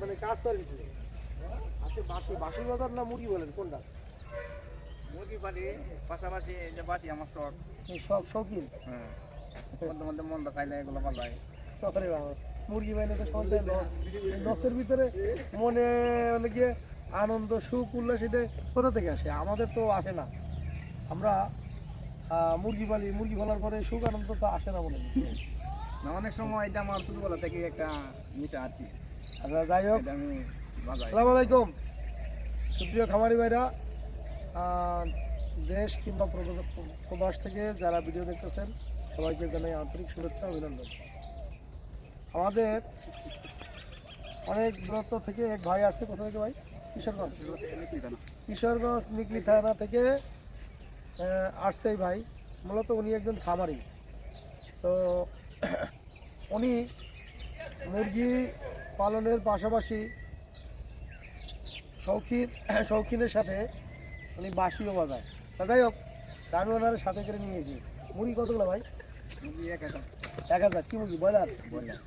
মানে কাজ বাজার না মুড়ি বলেন কোনটা মুরগি পালি পাশাপাশি যে বাসি আমার শখ শৌখিন এগুলো বাবা মুরগি তো ভিতরে মনে গিয়ে আনন্দ সুখ উল্লাস এটা কোথা থেকে আসে আমাদের তো আসে না আমরা মুরগি পালি মুরগি পালার পরে সুখ আনন্দ তো আসে না হয়। না অনেক সময় এটা আমার ছোটবেলা থেকে একটা নিশা আর কি আচ্ছা যাই হোক। আমি আসসালামু আলাইকুম। সুপ্রিয় খামারি ভাইরা দেশ কিংবা প্রবাস- প্রবাস থেকে যারা ভিডিও দেখতেছেন সবাইকে জানাই আন্তরিক শুভেচ্ছা অভিনন্দন। আমাদের অনেক দূরত্ব থেকে এক ভাই আসছে। কোথা থেকে ভাই? কিশোরগঞ্জ। কিশোরগঞ্জ নিকলি থানা থেকে আসছে এই ভাই। মূলত উনি একজন খামারি। তো উনি মুরগি পালনের পাশাপাশি শৌখিন শৌখিনের সাথে উনি বাঁশিও বাজায়। তা যাই হোক আমি ওনার সাথে করে নিয়েছি। মুরগি কতগুলো ভাই? এক হাজার। এক হাজার। কি মুরগি ব্রয়লার? বললাম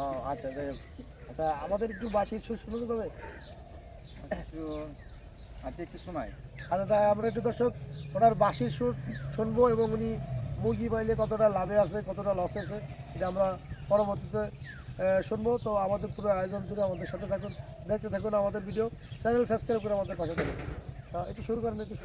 ও আচ্ছা যাই হোক। আচ্ছা আমাদের একটু বাঁশির সুর শুনতে হবে একটু আচ্ছা একটু শোনাই। আচ্ছা তাই আমরা একটু দর্শক ওনার বাঁশির সুর শুনব এবং উনি মুরগি পাইলে কতটা লাভে আছে, কতটা লস আছে, এটা আমরা পরবর্তীতে শুনব। তো আমাদের পুরো আয়োজন জুড়ে আমাদের সাথে থাকুন, দেখতে থাকুন আমাদের ভিডিও চ্যানেল সাবস্ক্রাইব করে আমাদের পাশে থাকুন। একটু শুরু করেন, একটু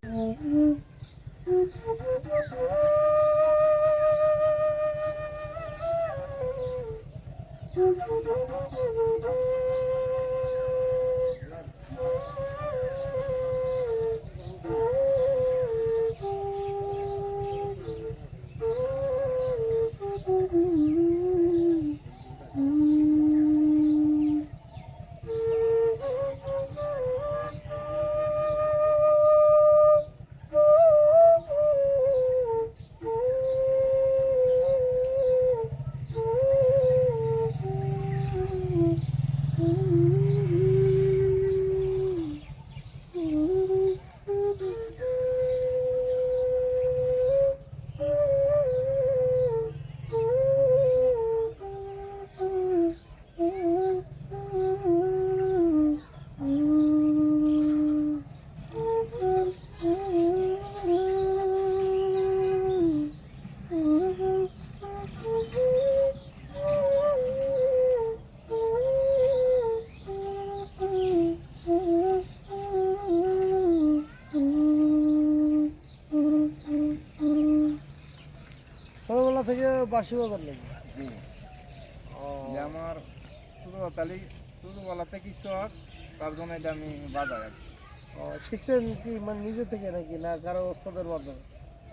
থেকে বাঁশি বাজার লেগে। জি। আমার শুধু তাহলে ছোটবেলাতে কি শখ তার জন্য এটা আমি বাজাই আর কি। ও, শিখছেন কি? মানে নিজে থেকে নাকি? না কারও ওস্তাদের মাধ্যমে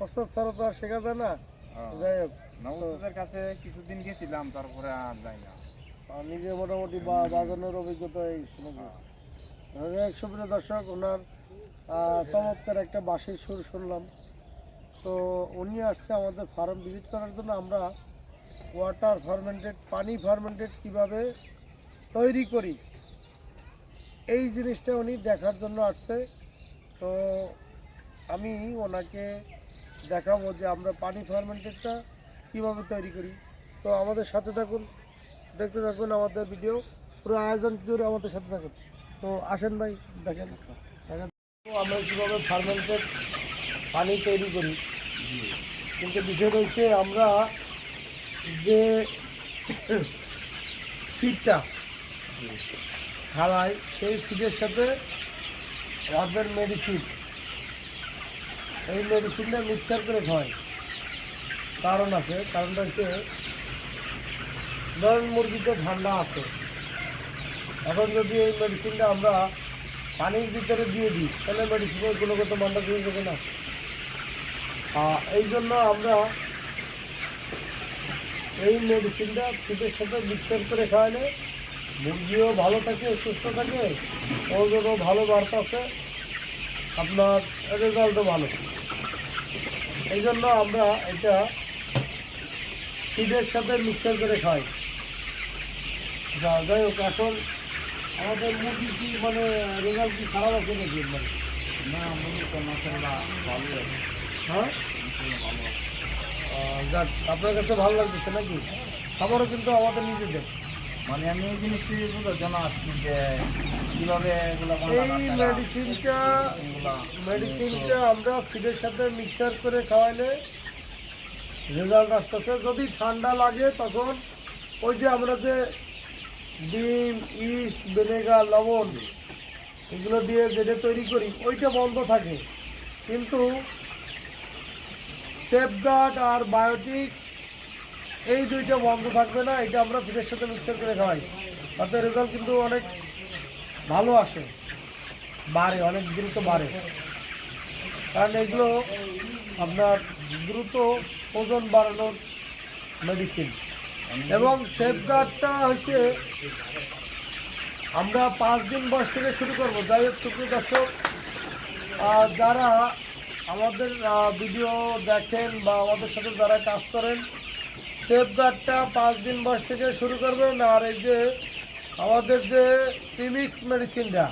ওস্তাদ ছাড়া তো আর শেখা যায় না। হ্যাঁ। যাই হোক নবস্থাদের কাছে কিছুদিন গেছিলাম তারপরে আর যাই না। নিজে মোটামুটি বা- বাজানোর অভিজ্ঞতা হয়ে। গেছে নাকি সুপ্রিয় দর্শক ওনার চমৎকার একটা বাঁশির সুর শুনলাম। তো উনি আসছে আমাদের ফার্ম ভিজিট করার জন্য। আমরা ওয়াটার ফার্মেন্টেড পানি ফার্মেন্টেড কীভাবে তৈরি করি, এই জিনিসটা উনি দেখার জন্য আসছে। তো আমি ওনাকে দেখাবো যে আমরা পানি ফার্মেন্টেডটা কীভাবে তৈরি করি। তো আমাদের সাথে থাকুন, দেখতে থাকুন আমাদের ভিডিও পুরো আয়োজন জুড়ে আমাদের সাথে থাকুন। তো আসেন ভাই, দেখেন। আমরা কীভাবে ফার্মেন্টেড পানি তৈরি করি। কিন্তু বিষয় রয়েছে আমরা যে ফিডটা খাওয়াই সেই ফিডের সাথে রাতের মেডিসিন এই মেডিসিনটা মিক্সার করে খাওয়াই। কারণ আছে, কারণটা হচ্ছে ধরেন মুরগিতে ঠান্ডা আছে। এখন যদি এই মেডিসিনটা আমরা পানির ভিতরে দিয়ে দিই, তাহলে মেডিসিনের গুণগত মানটা দেবে না। এই জন্য আমরা এই মেডিসিনটা ফিটের সাথে মিক্সার করে খাওয়ালে মুরগিও ভালো থাকে, সুস্থ থাকে ওজনও ভালো বাড়তেছে আপনার রেজাল্টও ভালো। এই জন্য আমরা এটা ফিডের সাথে মিক্সার করে খাই। যা, যাই হোক, এখন আমাদের মুরগি কি মানে রেজাল্ট কি খারাপ আছে নাকি? মানে না মুরগি তো মাসাল্লাহ ভালোই আছে। হ্যাঁ? যাক আপনার কাছে ভালো লাগতেছে নাকি? খাবারও কিন্তু আমাদের নিজেদের। মানে আমি এই জিনিসটি বোঝার জন্য আসছি যে কীভাবে এগুলো এই মেডিসিনটা মেডিসিনটা আমরা ফিডের সাথে মিক্সার করে খাওয়াইলে রেজাল্ট আসতেছে। যদি ঠান্ডা লাগে তখন ওই যে আমরা যে ডিম ইস্ট ভিনেগার লবণ এগুলো দিয়ে যেটা তৈরি করি ওইটা বন্ধ থাকে। কিন্তু সেফগার্ড আর বায়োটিক এই দুইটা বন্ধ থাকবে না, এটা আমরা ফিডের সাথে মিক্সার করে খাওয়াই তাতে রেজাল্ট কিন্তু অনেক ভালো আসে। বাড়ে, অনেক দ্রুত বাড়ে। কারণ এগুলো আপনার দ্রুত ওজন বাড়ানোর মেডিসিন এবং সেফগার্ডটা হচ্ছে, আমরা পাঁচ দিন বয়স থেকে শুরু করব। যাই হোক, সুপ্রিয় দর্শক যারা আমাদের ভিডিও দেখেন বা আমাদের সাথে যারা কাজ করেন সেফগার্ডটা পাঁচ দিন বয়স থেকে শুরু করবেন আর এই যে আমাদের যে প্রিমিক্স মেডিসিনটা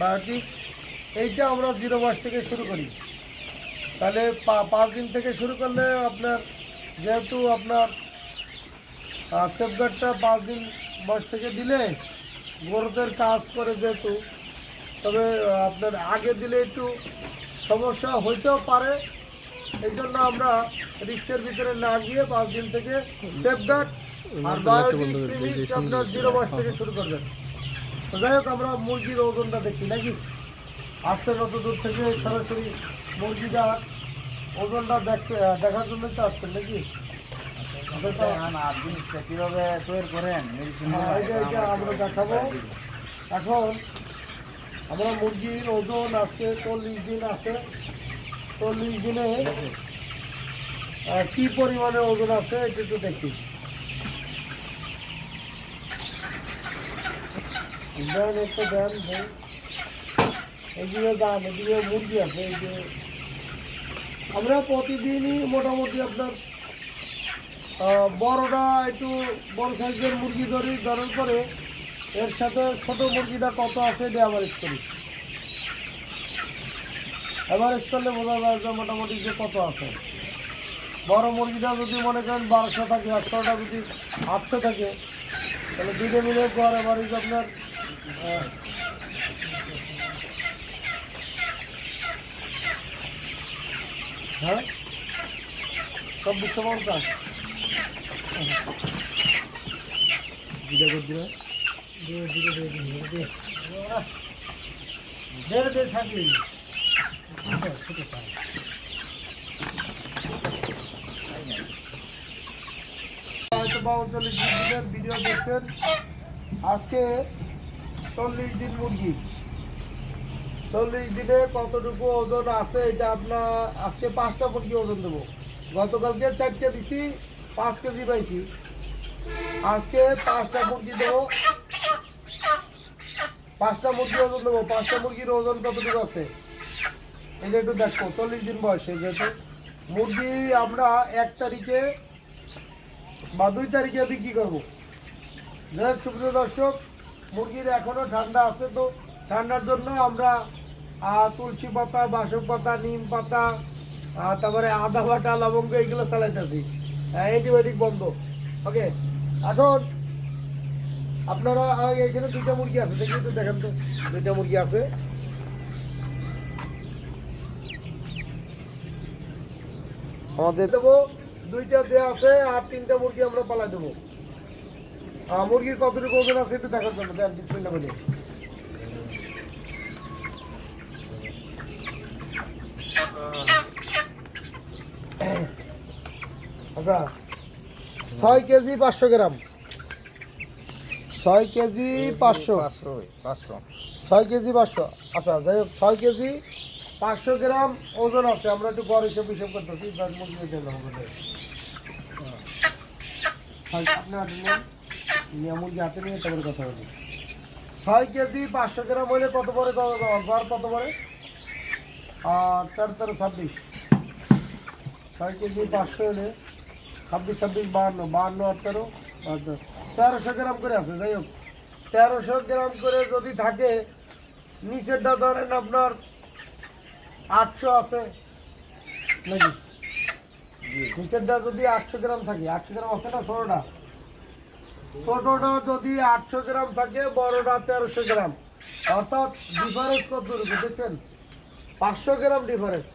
বায়োটিক এইটা আমরা জিরো বয়স থেকে শুরু করি। তাহলে পাঁচ দিন থেকে শুরু করলে আপনার, যেহেতু আপনার সেফগার্ডটা পাঁচ দিন বয়স থেকে দিলে গরুদের কাজ করে যেহেতু, তবে আপনার আগে দিলে একটু সমস্যা হইতেও পারে। এই জন্য আমরা রিক্সের ভিতরে না গিয়ে পাঁচ দিন থেকে সেফগার্ড আর বায়োটিক আপনার জিরো বয়স থেকে শুরু করবেন। তো যাই হোক আমরা মুরগির ওজনটা দেখি নাকি? আসছে অত দূর থেকে সরাসরি মুরগিটা ওজনটা দেখতে দেখার জন্য তো আসছেন নাকি? আচ্ছা, আর জিনিসটা কীভাবে তৈরি করেন? মেডিসিন হ্যাঁ, আমরা দেখাবো। এখন আমরা মুরগির ওজন আজকে চল্লিশ দিন আছে। চল্লিশ দিনে কি পরিমাণে ওজন আছে এটা একটু দেখি। দেন একটা দেন এদিকে যান, এদিকে মুরগি আছে, এই যে। আমরা প্রতিদিনই মোটামুটি আপনার বড়টা একটু বড় সাইজের মুরগি ধরি, ধরার পরে এর সাথে ছোট মুরগিটা কত আছে এটা অ্যাভারেজ করি অ্যাভারেজ করলে বোঝা যায় যে মোটামুটি যে কত আছে। বড় মুরগিটা যদি মনে করেন বারোশো থাকে ছোটটা যদি আটশো থাকে, তাহলে দুটো মিলে গড় অ্যাভারেজ আপনার হ্যাঁ? চব্বিশশো পঞ্চাশ। দিলে করে দিয়ে থাকলি হয়তো বা উনচল্লিশ দিনের ভিডিও দেখছেন আজকে চল্লিশ দিন মুরগি চল্লিশ দিনে কতটুকু ওজন আছে এটা আপনার আজকে পাঁচটা মুরগি ওজন দেবো গতকালকে চারটে দিছি পাঁচ কেজি পাইছি আজকে পাঁচটা মুরগি দেবো। পাঁচটা মুরগি ওজন দেবো, পাঁচটা মুরগির ওজন কতটুকু আছে? এটা একটু দেখো, চল্লিশ দিন বয়সে যেহেতু। মুরগি আমরা এক তারিখে বা দুই তারিখে বিক্রি করব। যাই সুপ্রিয় দর্শক, মুরগির এখনও ঠান্ডা আছে তো, ঠান্ডার জন্য আমরা তুলসী পাতা, বাসক পাতা, নিম পাতা তারপরে আদা বাটা, লবঙ্গ এগুলো চালাইতেছি। অ্যান্টিবায়োটিক বন্ধ। ওকে এখন আপনারা এখানে দুইটা মুরগি আছে দেখি তো দেখেন তো দুইটা মুরগি আছে। আমাদের দেবো দুইটা দেয়া আছে আর তিনটা মুরগি আমরা পালাই দেবো। মুরগির কতটুকু ওজন আছে একটু দেখার জন্য দেন বিসমিল্লা বলে। আচ্ছা ছয় কেজি পাঁচশো গ্রাম। ছয় কেজি পাঁচশো। পাঁচশো পাঁচশো। ছয় কেজি পাঁচশো। আচ্ছা যাই হোক ছয় কেজি পাঁচশো গ্রাম ওজন আছে। আমরা একটু গড় হিসেব হিসেব করতেছি মুরগি হাতে নিয়ে তারপরে কথা বলি ছয় কেজি পাঁচশো গ্রাম হলে কত পরে গড় কত পরে? আর তেরো তেরো ছাব্বিশ। ছয় কেজি পাঁচশো হলে ছাব্বিশ ছাব্বিশ বাহান্ন। বাহান্ন আর তেরো। তেরোশো গ্রাম করে আছে যাই হোক। তেরোশো গ্রাম করে যদি থাকে নিচেরটা ধরেন আপনার আটশো আছে। নাকি? নিচেরটা যদি আটশো গ্রাম থাকে আটশো গ্রাম আছে না ষোলোটা ছোটটা যদি আটশো গ্রাম থাকে বড়টা তেরোশো গ্রাম। অর্থাৎ ডিফারেন্স কত দূর দেখছেন? পাঁচশো গ্রাম ডিফারেন্স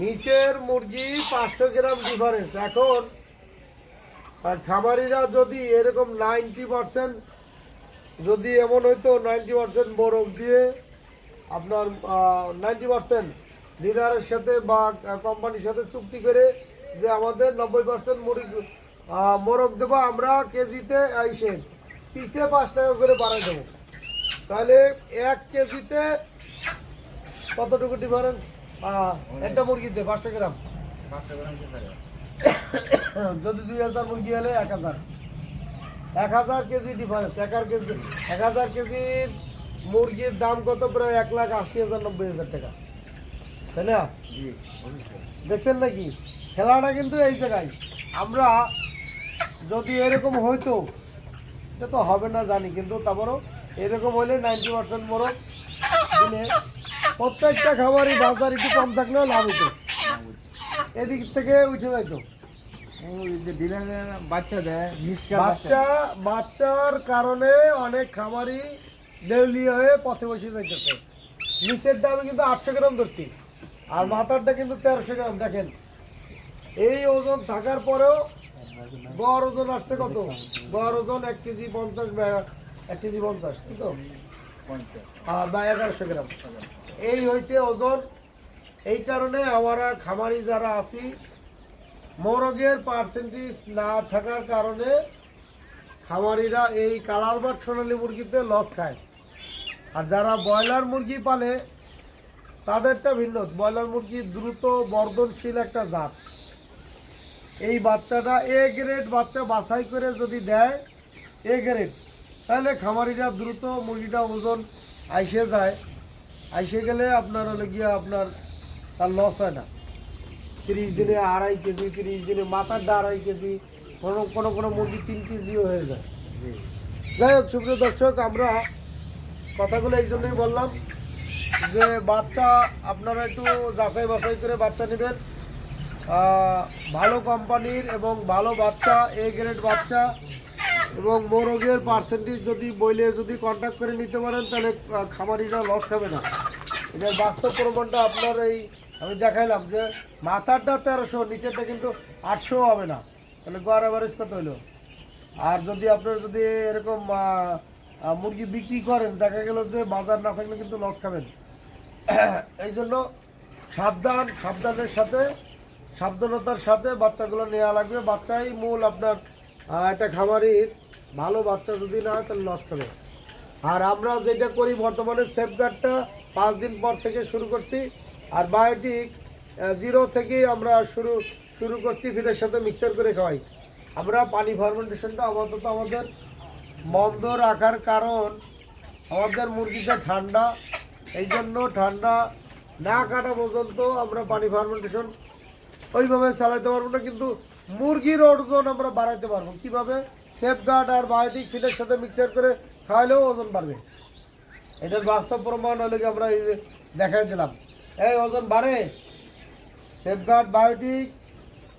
নিচের মুরগি পাঁচশো গ্রাম ডিফারেন্স এখন আর খামারিরা যদি এরকম নাইনটি পার্সেন্ট যদি এমন হইতো নাইনটি পার্সেন্ট বরফ দিয়ে আপনার নাইনটি পার্সেন্ট ডিলারের সাথে বা কোম্পানির সাথে চুক্তি করে যে আমাদের নব্বই পার্সেন্ট আহ, মোরগ দেবো আমরা কেজিতে আইসে পিসে পাঁচ টাকা করে বাড়াই দেবো। তাহলে এক কেজিতে কতটুকু ডিফারেন্স একটা মুরগিতে পাঁচশো গ্রাম। যদি দুই হাজার মুরগি হলে এক হাজার। এক হাজার কেজি ডিফারেন্স এক হাজার কেজি এক হাজার কেজির মুরগির দাম কত? প্রায় এক লাখ আশি হাজার নব্বই হাজার টাকা। তাই না? দেখছেন নাকি? খেলাটা কিন্তু এই জায়গায় আমরা যদি এরকম হইতো এটা তো হবে না জানি কিন্তু তারপরও এরকম হলে নাইনটি পার্সেন্ট বড়। প্রত্যেকটা খাবারই বাজার একটু কম থাকলেও লাভ হতো এদিক থেকে উঠে যাইতো বাচ্চা দেয় বাচ্চা বাচ্চার কারণে অনেক খামারই দেউলিয়া হয়ে পথে বসে যাইতেছে। নিচেরটা আমি কিন্তু আটশো গ্রাম ধরছি আর মাথারটা কিন্তু তেরোশো গ্রাম দেখেন। এই ওজন থাকার পরেও গড় ওজন আসছে কত? গড় ওজন এক কেজি পঞ্চাশ এক কেজি পঞ্চাশ তো? আর বা এগারোশো গ্রাম। এই হয়েছে ওজন এই কারণে আমরা খামারি যারা আছি, মোরগের পার্সেন্টেজ না থাকার কারণে খামারিরা এই কালার বাট সোনালি মুরগিতে লস খায়। আর যারা ব্রয়লার মুরগি পালে, তাদেরটা ভিন্ন। ব্রয়লার মুরগি দ্রুত বর্ধনশীল একটা জাত। এই বাচ্চাটা এ গ্রেড বাচ্চা বাছাই করে যদি দেয় এ গ্রেড তাহলে খামারিরা দ্রুত মুরগিটা ওজন আইসে যায়। আইসে গেলে আপনার হলে গিয়ে আপনার তার লস হয় না। তিরিশ দিনে আড়াই কেজি, তিরিশ দিনে মাথারটা আড়াই কেজি, কোনো কোনো কোনো মুরগি তিন কেজিও হয়ে যায়। যাই হোক, সুপ্রিয় দর্শক, আমরা কথাগুলো এই জন্যই বললাম যে বাচ্চা আপনারা একটু যাচাই বাছাই করে বাচ্চা নেবেন। ভালো কোম্পানির এবং ভালো বাচ্চা এ গ্রেড বাচ্চা এবং মোরগের পার্সেন্টেজ যদি বইলে যদি কন্ট্যাক্ট করে নিতে পারেন, তাহলে খামারিরা লস খাবে না। এটার বাস্তব প্রমাণটা আপনার এই আমি দেখাইলাম যে মাথারটা তেরোশো, নিচেরটা কিন্তু আটশো হবে না। তাহলে গড় অ্যাভারেজ কত হলো? আর যদি আপনার যদি এরকম মুরগি বিক্রি করেন, দেখা গেল যে বাজার না থাকলে কিন্তু লস খাবেন। এই জন্য সাবধান, সাবধানের সাথে, সাবধানতার সাথে বাচ্চাগুলো নেওয়া লাগবে। বাচ্চাই মূল আপনার একটা খামারির ভালো বাচ্চা যদি না হয়, তাহলে লস খাবে। আর আমরা যেটা করি বর্তমানে সেফগার্ডটা পাঁচ দিন পর থেকে শুরু করছি। আর বায়োটিক জিরো থেকেই আমরা শুরু শুরু করছি ফিডের সাথে মিক্সার করে খাওয়াই। আমরা পানি ফার্মেন্টেশনটা আপাতত আমাদের বন্ধ রাখার কারণ আমাদের মুরগিটা ঠান্ডা এই জন্য ঠান্ডা না কাটা পর্যন্ত আমরা পানি ফার্মেন্টেশন ওইভাবে চালাতে পারব না, কিন্তু মুরগির ওজন আমরা বাড়াইতে পারব। কীভাবে? সেফগার্ড আর বায়োটিক ফিডের সাথে মিক্সার করে খাওয়ালেও ওজন বাড়বে। এটার বাস্তব প্রমাণ হলে আমরা এই যে দেখাই দিলাম। এই ওজন বাড়ে। সেফগার্ড বায়োটিক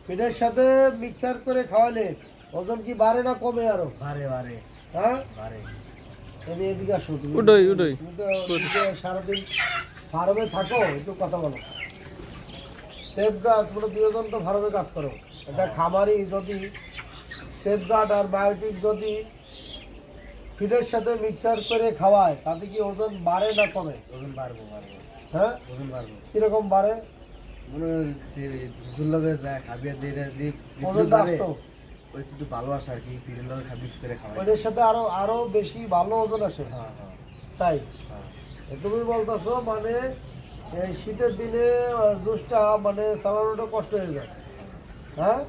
ফিডের সাথে মিক্সার করে খাওয়ালে ওজন কি বাড়ে না কমে আরও? বারে বারে হ্যাঁ? বারে এদিকে এদিকে আসো তুমি। উডই উডই তুমি তো এদিকে সারাদিন ফার্মে থাকো একটু কথা বলো। সেফগার্ড পুরো দুজন তো ফার্মে কাজ করো। এটা খামারি যদি সেফগার্ড আর বায়োটিক যদি ফিডের সাথে মিক্সার করে খাওয়ায় তাতে কি ওজন বাড়ে না কমে? ওজন বাড়বো বাড়বো। হ্যাঁ? ওজন বাড়বো কীরকম বাড়ে মনে সে দুজন লগে যায় খাবিয়া দিয়ে দিয়ে ওজনটা বাড়ে ওই একটু ভালো আসে আর কি লগে খাবি করে সাথে আরও আরও বেশি ভালো ওজন আসে। হ্যাঁ হ্যাঁ। তাই? হ্যাঁ। তুমি বলতেছো মানে এই শীতের দিনে জুসটা মানে চালানোটা কষ্ট হয়ে যায়। হ্যাঁ?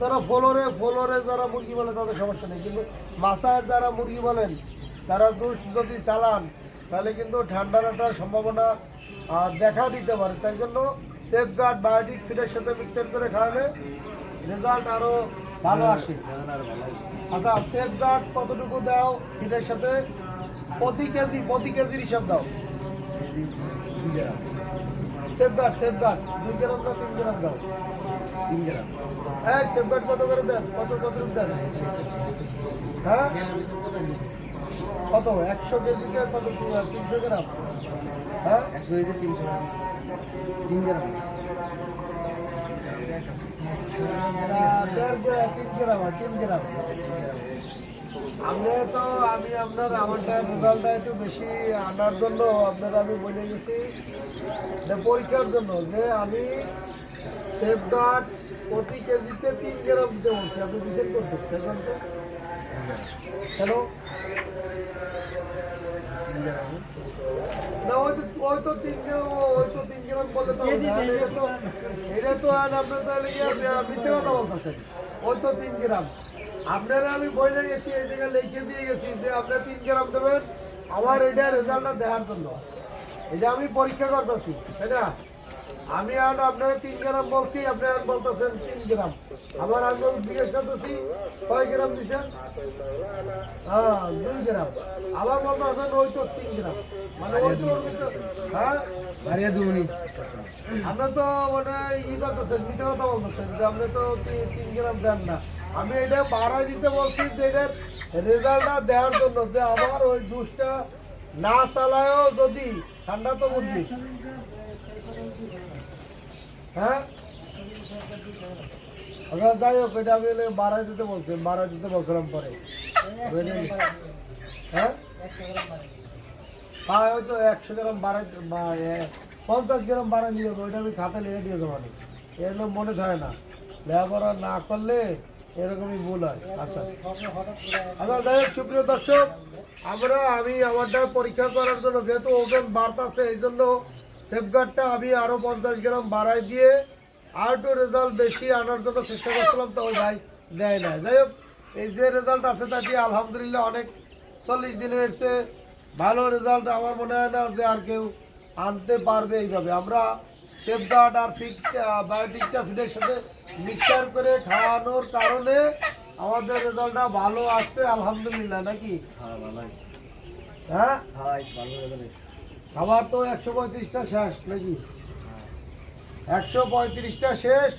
যারা ফ্লোরে ফ্লোরে যারা মুরগি বলে তাদের সমস্যা নেই। কিন্তু মাসায় যারা মুরগি বলেন তারা জুস যদি চালান তাহলে কিন্তু একটা সম্ভাবনা দেখা দিতে পারে। তাই জন্য সেফগার্ড বায়োটিক ফিডের সাথে মিক্সার করে খাওয়ালে রেজাল্ট আরও ভালো আসে। ভালো আচ্ছা সেফগার্ড কতটুকু দাও ফিডের সাথে? প্রতি কেজি প্রতি কেজির হিসাব দাও। সেফগার্ড সেফগার্ড দুই গ্রাম না তিন গ্রাম দাও। তিন গ্রাম। এই সেফগার্ড কত করে দেন? কত কত দেন? হ্যাঁ? কত? একশো কেজিতে কত তিনশো গ্রাম? হ্যাঁ? একশো কেজি তিনশো গ্রাম। তিন গ্রাম। তিন গ্রাম তিন গ্রাম। আমরা তো আমি আপনার আমারটা রেজাল্টটা একটু বেশি আনার জন্য আপনার আমি বলে গেছি পরীক্ষার জন্য যে আমি প্রতি কেজিতে তিন গ্রাম দিতে বলছি। আপনি দিচ্ছেন করতে তো? গ্রাম না ওই তো ওই তো তিন ওই তো তিন গ্রাম বললে তো এটা তো আর আপনার তাহলে মিথ্যে কথা বলতেছেন? ওই তো তিন গ্রাম। আপনারা আমি গেছি এই জায়গায় লিখে দিয়ে গেছি যে তিন গ্রাম দেবেন। আমার এটা রেজাল্টটা দেখার জন্য। এটা আমি পরীক্ষা করতেছি তাই না? আমি আর আপনারা তিন গ্রাম বলছি আপনি আর বলতেছেন তিন গ্রাম। আবার আমি জিজ্ঞেস করতেছি কয় গ্রাম দিচ্ছেন হ্যাঁ দুই গ্রাম। আবার বলতেছেন ওই তো তিন গ্রাম। মানে ওই তো হ্যাঁ? আমরা তো মানে ই করতেছেন মিথ্যে কথা বলতেছেন যে তো তিন গ্রাম দেন না। আমি এটা বাড়াই দিতে বলছি যে এটার রেজাল্টটা দেওয়ার জন্য যে আমার ওই জুসটা না চালায়ও যদি ঠান্ডা তো বুঝবি হ্যাঁ? আচ্ছা যাই হোক, এটা আমি বাড়াই দিতে বলছেন বাড়াই দিতে বলছিলাম পরে। হ্যাঁ? হ্যাঁ ওই একশো গ্রাম বাড়াই পঞ্চাশ গ্রাম বাড়াই নিয়ে যাব, ওইটা আমি খাতে লিখে দিয়ে দেবো এরকম মনে থাকে না। লেখাপড়া না করলে এরকমই ভুল হয়। আচ্ছা। আচ্ছা যাই হোক, সুপ্রিয় দর্শক, আমরা, আমি আমারটা পরীক্ষা করার জন্য যেহেতু ওজন বাড়তাছে, এই জন্য সেফগার্ডটা আমি আরও পঞ্চাশ গ্রাম বাড়াই দিয়ে আর একটু রেজাল্ট বেশি আনার জন্য চেষ্টা করছিলাম তো ওই ভাই দেয় না যাই হোক এই যে রেজাল্ট আছে তা দিয়ে আলহামদুলিল্লাহ অনেক চল্লিশ দিনে এসছে ভালো রেজাল্ট আমার মনে হয় না যে আর কেউ আনতে পারবে এইভাবে। আমরা সেফগার্ড আর ফিক্স বায়োটিকটা ফিডের সাথে মিক্সচার করে খাওয়ানোর কারণে আমাদের রেজাল্টটা ভালো আসছে আলহামদুলিল্লাহ নাকি? হ্যাঁ ভালো হ্যাঁ? হ্যাঁ ভালো রেজাল্ট খাবার তো একশো পঁয়ত্রিশটা শেষ নাকি? একশো পঁয়ত্রিশটা শেষ।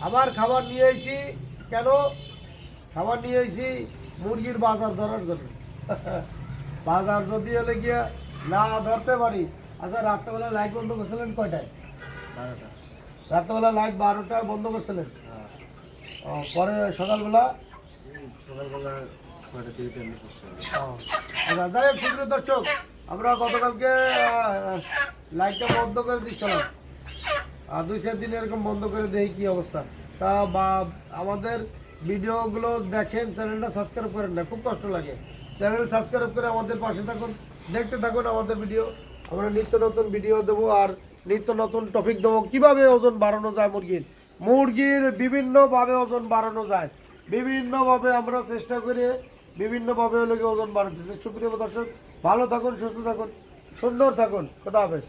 আবার খাবার নিয়ে এসি কেন? খাবার নিয়ে এসি মুরগির বাজার ধরার জন্য। বাজার যদি হলে গিয়ে না ধরতে পারি। আচ্ছা রাত্রেবেলা লাইট বন্ধ করছিলেন কয়টায়? বারোটা। রাত্রেবেলা লাইট বারোটায় বন্ধ করছিলেন? হ্যাঁ। পরে সকালবেলা? সকালবেলা ছয়টা থেকে আচ্ছা যাই হোক দর্শক আমরা গতকালকে লাইটটা বন্ধ করে দিচ্ছিলাম। আর দুই চার দিন এরকম বন্ধ করে দেই কি অবস্থা। তা বা, আমাদের ভিডিওগুলো দেখেন, চ্যানেলটা সাবস্ক্রাইব করেন না, খুব কষ্ট লাগে। চ্যানেল সাবস্ক্রাইব করে আমাদের পাশে থাকুন, দেখতে থাকুন আমাদের ভিডিও। আমরা নিত্য নতুন ভিডিও দেবো আর নিত্য নতুন টপিক দেবো। কীভাবে ওজন বাড়ানো যায় মুরগির? মুরগির বিভিন্নভাবে ওজন বাড়ানো যায়। বিভিন্নভাবে আমরা চেষ্টা করে বিভিন্নভাবে হলে ওজন বাড়াতেছে সুপ্রিয় দর্শক ভালো থাকুন সুস্থ থাকুন সুন্দর থাকুন। খোদা হাফেজ।